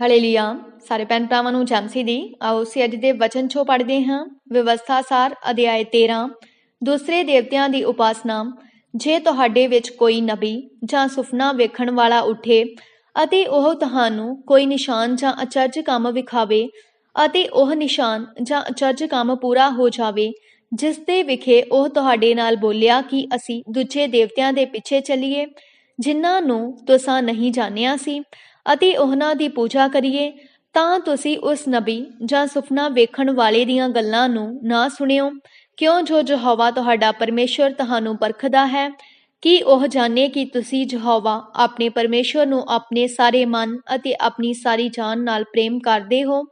Hallelujah ਸਾਰੇ ਭੈਣ ਭਰਾਵਾਂ ਨੂੰ ਜਮਸੀ ਦੀ ਆਓ ਅਸੀਂ ਅੱਜ ਦੇ ਵਚਨ ਚੋਂ ਪੜ੍ਹਦੇ ਹਾਂ। ਵਿਵਸਥਾ ਸਾਰ, ਅਧਿਆਇ 13 ਦੂਸਰੇ ਦੇਵਤਿਆਂ ਦੀ ਉਪਾਸਨਾ, ਜੇ ਤੁਹਾਡੇ ਵਿੱਚ ਕੋਈ ਨਬੀ ਜਾਂ ਸੁਪਨਾ ਵੇਖਣ ਵਾਲਾ ਉੱਠੇ ਅਤੇ ਉਹ ਤੁਹਾਨੂੰ ਕੋਈ ਨਿਸ਼ਾਨ ਜਾਂ ਅਚਰਜ ਕੰਮ ਵਿਖਾਵੇ ਅਤੇ ਉਹ ਨਿਸ਼ਾਨ ਜਾਂ ਅਚਰਜ ਕੰਮ ਪੂਰਾ ਹੋ ਜਾਵੇ, ਜਿਸ ਦੇ ਵਿਖੇ ਉਹ ਤੁਹਾਡੇ ਨਾਲ ਬੋਲਿਆ ਕਿ ਅਸੀਂ ਦੂਜੇ ਦੇਵਤਿਆਂ ਦੇ ਪਿੱਛੇ ਚੱਲੀਏ, ਜਿਨ੍ਹਾਂ ਨੂੰ ਤੁਸਾਂ ਨਹੀਂ ਜਾਣਿਆ ਸੀ ਅਤੇ ਉਹਨਾਂ ਦੀ ਪੂਜਾ ਕਰੀਏ, ਤਾਂ ਤੁਸੀਂ ਉਸ ਨਬੀ ਜਾਂ ਸੁਪਨਾ ਵੇਖਣ ਵਾਲੇ ਦੀਆਂ ਗੱਲਾਂ ਨੂੰ ਨਾ ਸੁਣਿਓ। ਕਿਉਂ ਜੋ ਯਹੋਵਾ ਤੁਹਾਡਾ ਪਰਮੇਸ਼ਵਰ ਤੁਹਾਨੂੰ ਪਰਖਦਾ ਹੈ? ਕਿ ਉਹ ਜਾਣੇ ਕਿ ਤੁਸੀਂ ਯਹੋਵਾ ਆਪਣੇ ਪਰਮੇਸ਼ਵਰ ਨੂੰ ਆਪਣੇ ਸਾਰੇ ਮਨ ਅਤੇ ਆਪਣੀ ਸਾਰੀ ਜਾਨ ਨਾਲ ਪ੍ਰੇਮ ਕਰਦੇ ਹੋ?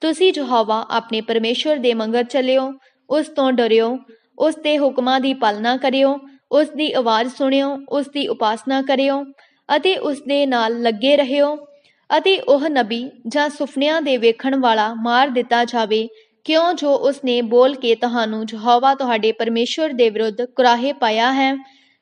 ਤੁਸੀਂ ਯਹੋਵਾ ਆਪਣੇ ਪਰਮੇਸ਼ਵਰ ਦੇ ਮੰਗਰ ਚੱਲਿਓ, ਉਸ ਤੋਂ ਡਰਿਓ, ਉਸ ਦੇ ਹੁਕਮਾਂ ਦੀ ਪਾਲਣਾ ਕਰਿਓ, ਉਸ ਦੀ ਆਵਾਜ਼ ਸੁਣਿਓ, ਉਸ ਦੀ ਉਪਾਸਨਾ ਕਰਿਓ। ਅਤੇ ਉਸ ਦੇ ਨਾਲ ਲੱਗੇ ਰਹਿਓ ਅਤੇ ਉਹ ਨਬੀ ਜਾਂ ਸੁਪਨਿਆਂ ਦੇ ਵੇਖਣ ਵਾਲਾ ਮਾਰ ਦਿੱਤਾ ਜਾਵੇ, ਕਿਉਂ ਜੋ ਉਸ ਨੇ ਬੋਲ ਕੇ ਤੁਹਾਨੂੰ ਯਹੋਵਾ ਤੁਹਾਡੇ ਪਰਮੇਸ਼ਵਰ ਦੇ ਵਿਰੁੱਧ ਕੁਰਾਹੇ ਪਾਇਆ ਹੈ,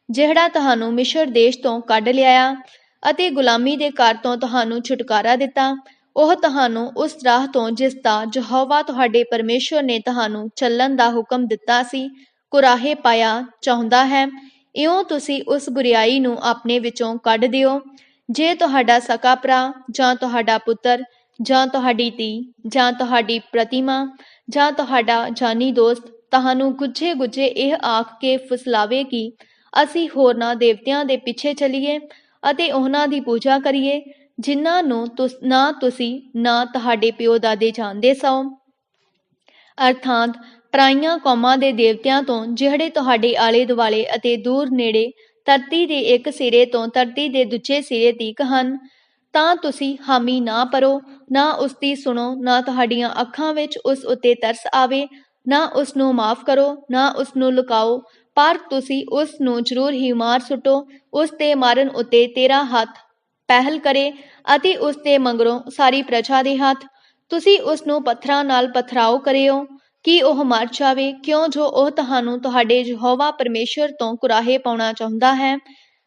ਜਿਹੜਾ ਤੁਹਾਨੂੰ ਮਿਸ਼ਰ ਦੇਸ਼ ਤੋਂ ਕੱਢ ਲਿਆਇਆ ਅਤੇ ਗੁਲਾਮੀ ਦੇ ਘਰ ਤੋਂ ਤੁਹਾਨੂੰ ਛੁਟਕਾਰਾ ਦਿੱਤਾ, ਉਹ ਤੁਹਾਨੂੰ ਉਸ ਰਾਹ ਤੋਂ ਜਿਸ ਦਾ ਯਹੋਵਾ ਤੁਹਾਡੇ ਪਰਮੇਸ਼ਵਰ ਨੇ ਤੁਹਾਨੂੰ ਚੱਲਣ ਦਾ ਹੁਕਮ ਦਿੱਤਾ ਸੀ, ਕੁਰਾਹੇ ਪਾਇਆ ਚਾਹੁੰਦਾ ਹੈ ਇਉਂ ਤੁਸੀਂ ਉਸ ਬੁਰੀਾਈ ਨੂੰ ਆਪਣੇ ਵਿੱਚੋਂ ਕੱਢ ਦਿਓ। ਜੇ ਤੁਹਾਡਾ ਸਕਾ ਭਰਾ, ਜਾਂ ਤੁਹਾਡਾ ਪੁੱਤਰ, ਜਾਂ ਤੁਹਾਡੀ ਧੀ, ਜਾਂ ਤੁਹਾਡੀ ਪ੍ਰਤਿਮਾ, ਜਾਂ ਤੁਹਾਡਾ ਜਾਨੀ ਦੋਸਤ, ਤੁਹਾਨੂੰ ਗੁੱਝੇ ਗੁੱਝੇ ਇਹ ਆਖ ਕੇ ਫੁਸਲਾਵੇ ਕਿ ਅਸੀਂ ਹੋਰਨਾਂ ਦੇਵਤਿਆਂ ਦੇ ਪਿੱਛੇ ਚਲੀਏ ਅਤੇ ਉਹਨਾਂ ਦੀ ਪੂਜਾ ਕਰੀਏ, ਜਿਨ੍ਹਾਂ ਨੂੰ ਤੁਸ, ਨਾ ਤੁਸੀਂ, ਨਾ ਤੁਹਾਡੇ ਪਿਓ ਦਾਦੇ ਜਾਣਦੇ ਸੋ। ਅਰਥਾਤ ਪਰਾਈਆਂ ਕੌਮਾਂ ਦੇ ਦੇਵਤਿਆਂ ਤੋਂ ਜਿਹੜੇ ਤੁਹਾਡੇ ਆਲੇ ਦੁਆਲੇ ਅਤੇ ਦੂਰ ਨੇੜੇ ਧਰਤੀ ਦੇ ਇੱਕ ਸਿਰੇ ਤੋਂ ਧਰਤੀ ਦੇ ਦੂਜੇ ਸਿਰੇ ਤੀਕ ਹਨ, ਤਾਂ ਤੁਸੀਂ ਹਾਮੀ ਨਾ ਪਰੋ ਨਾ ਉਸ ਦੀ ਸੁਣੋ, ਨਾ ਤੁਹਾਡੀਆਂ ਅੱਖਾਂ ਵਿੱਚ ਉਸ ਉੱਤੇ ਤਰਸ ਆਵੇ, ਨਾ ਉਸ ਨੂੰ ਮਾਫ ਕਰੋ, ਨਾ ਉਸ ਨੂੰ ਲੁਕਾਓ, ਪਰ ਤੁਸੀਂ ਉਸ ਨੂੰ ਜ਼ਰੂਰ ਹੀ ਮਾਰ ਸੁੱਟੋ, ਉਸ ਤੇ ਮਾਰਨ ਉੱਤੇ ਤੇਰਾ ਹੱਥ ਪਹਿਲ ਕਰੇ ਅਤੇ ਉਸ ਤੇ ਮੰਗਰੋਂ ਸਾਰੀ ਪ੍ਰਜਾ ਦੇ ਹੱਥ, ਤੁਸੀਂ ਉਸ ਨੂੰ ਪੱਥਰਾਂ ਨਾਲ ਪਥਰਾਓ ਕਰਿਓ। ਕਿ ਉਹ ਮਰ ਜਾਵੇ? ਕਿਉਂ ਜੋ ਉਹ ਤੁਹਾਨੂੰ ਤੁਹਾਡੇ ਯਹੋਵਾ ਪਰਮੇਸ਼ਰ ਤੋਂ ਕੁਰਾਹੇ ਪਾਉਣਾ ਚਾਹੁੰਦਾ ਹੈ?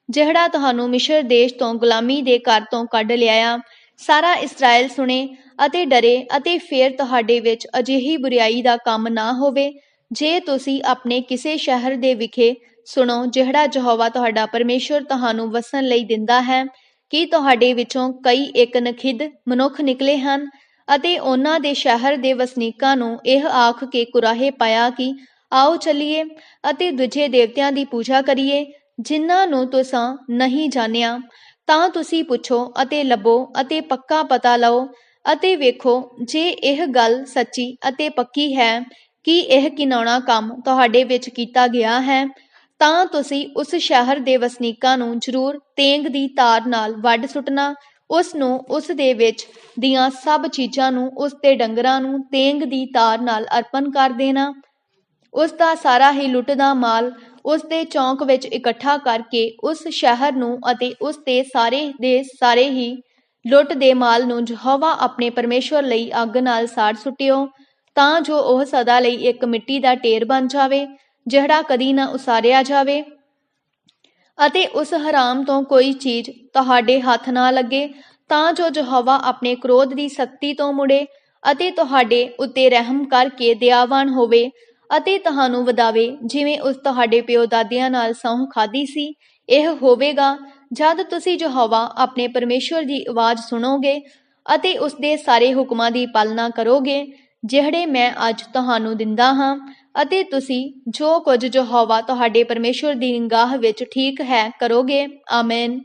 ਜਿਹੜਾ ਤੁਹਾਨੂੰ ਮਿਸ਼ਰ ਦੇਸ਼ ਤੋਂ ਗੁਲਾਮੀ ਦੇ ਘਰ ਤੋਂ ਕੱਢ ਲਿਆਇਆ, ਸਾਰਾ ਇਸਰਾਇਲ ਸੁਣੇ ਅਤੇ ਡਰੇ ਅਤੇ ਫੇਰ ਤੁਹਾਡੇ ਵਿੱਚ ਅਜਿਹੀ ਬੁਰੀਾਈ ਦਾ ਕੰਮ ਨਾ ਹੋਵੇ, ਜੇ ਤੁਸੀਂ ਆਪਣੇ ਕਿਸੇ ਸ਼ਹਿਰ ਦੇ ਵਿਖੇ ਸੁਣੋ, ਜਿਹੜਾ ਯਹੋਵਾ ਤੁਹਾਡਾ ਪਰਮੇਸ਼ਰ ਤੁਹਾਨੂੰ ਵਸਣ ਲਈ ਦਿੰਦਾ ਹੈ, ਕਿ ਤੁਹਾਡੇ ਵਿੱਚੋਂ ਕਈ ਇੱਕ ਨਖਿੱਧ ਮਨੁੱਖ ਨਿਕਲੇ ਹਨ? ਅਤੇ ਉਹਨਾਂ ਦੇ ਸ਼ਹਿਰ ਦੇ ਵਸਨੀਕਾਂ ਨੂੰ ਇਹ ਆਖ ਕੇ ਕੁਰਾਹੇ ਪਾਇਆ ਕਿ ਆਓ ਚੱਲੀਏ ਅਤੇ ਦੂਜੇ ਦੇਵਤਿਆਂ ਦੀ ਪੂਜਾ ਕਰੀਏ, ਜਿਨ੍ਹਾਂ ਨੂੰ ਤੁਸੀਂ ਨਹੀਂ ਜਾਣਿਆ। ਤਾਂ ਤੁਸੀਂ ਪੁੱਛੋ ਅਤੇ ਲੱਭੋ ਅਤੇ ਪੱਕਾ ਪਤਾ ਲਓ ਅਤੇ ਵੇਖੋ ਜੇ ਇਹ ਗੱਲ ਸੱਚੀ ਅਤੇ ਪੱਕੀ ਹੈ ਕਿ ਇਹ ਕਿਨਾਉਣਾ ਕੰਮ ਤੁਹਾਡੇ ਵਿੱਚ ਕੀਤਾ ਗਿਆ ਹੈ, ਤਾਂ ਤੁਸੀਂ ਉਸ ਸ਼ਹਿਰ ਦੇ ਵਸਨੀਕਾਂ ਨੂੰ ਜ਼ਰੂਰ ਤੇਂਗ ਦੀ ਤਾਰ ਨਾਲ ਵੱਢ ਸੁੱਟਣਾ ਉਸ ਨੂੰ ਉਸ ਦੇ ਵਿੱਚ ਦੀਆਂ ਸਭ ਚੀਜ਼ਾਂ ਨੂੰ, ਉਸ ਦੇ ਡੰਗਰਾਂ ਨੂੰ ਤੇਂਗ ਦੀ ਤਾਰ ਨਾਲ ਅਰਪਣ ਕਰ ਦੇਣਾ। ਉਸ ਦਾ ਸਾਰਾ ਹੀ ਲੁੱਟ ਦਾ ਮਾਲ ਉਸ ਦੇ ਚੌਂਕ ਵਿੱਚ ਇਕੱਠਾ ਕਰਕੇ ਉਸ ਸ਼ਹਿਰ ਨੂੰ ਅਤੇ ਉਸ ਦੇ ਸਾਰੇ ਦੇ ਸਾਰੇ ਹੀ ਲੁੱਟ ਦੇ ਮਾਲ ਨੂੰ ਯਹੋਵਾ ਆਪਣੇ ਪਰਮੇਸ਼ਵਰ ਲਈ ਅੱਗ ਨਾਲ ਸਾੜ ਸੁੱਟਿਓ, ਤਾਂ ਜੋ ਉਹ ਸਦਾ ਲਈ ਇੱਕ ਮਿੱਟੀ ਦਾ ਢੇਰ ਬਣ ਜਾਵੇ, ਜਿਹੜਾ ਕਦੀ ਨਾ ਉਸਾਰਿਆ ਜਾਵੇ। ਅਤੇ ਉਸ ਹਰਾਮ ਤੋਂ ਕੋਈ ਚੀਜ਼ ਤੁਹਾਡੇ ਹੱਥ ਨਾ ਲੱਗੇ, ਤਾਂ ਜੋ ਯਹੋਵਾ ਆਪਣੇ ਕ੍ਰੋਧ ਦੀ ਸ਼ਕਤੀ ਤੋਂ ਮੁੜੇ ਅਤੇ ਤੁਹਾਡੇ ਉੱਤੇ ਰਹਿਮ ਕਰਕੇ ਦਿਆਵਾਨ ਹੋਵੇ ਅਤੇ ਤੁਹਾਨੂੰ ਵਧਾਵੇ, ਜਿਵੇਂ ਉਸ ਤੁਹਾਡੇ ਪਿਓ ਦਾਦਿਆਂ ਨਾਲ ਸਹੁੰ ਖਾਦੀ ਸੀ। ਇਹ ਹੋਵੇਗਾ ਜਦ ਤੁਸੀਂ ਯਹੋਵਾ ਆਪਣੇ ਪਰਮੇਸ਼ਵਰ ਦੀ ਆਵਾਜ਼ ਸੁਣੋਗੇ ਅਤੇ ਉਸ ਦੇ ਸਾਰੇ ਹੁਕਮਾਂ ਦੀ ਪਾਲਣਾ ਕਰੋਗੇ, ਜਿਹੜੇ ਮੈਂ ਅੱਜ ਤੁਹਾਨੂੰ ਦਿੰਦਾ ਹਾਂ। ਅਤੇ ਤੁਸੀਂ ਜੋ ਕੁਝ ਯਹੋਵਾ ਤੁਹਾਡੇ ਪਰਮੇਸ਼ੁਰ ਦੀ ਨਿਗਾਹ ਵਿੱਚ ਠੀਕ ਹੈ ਕਰੋਗੇ ਆਮੇਨ।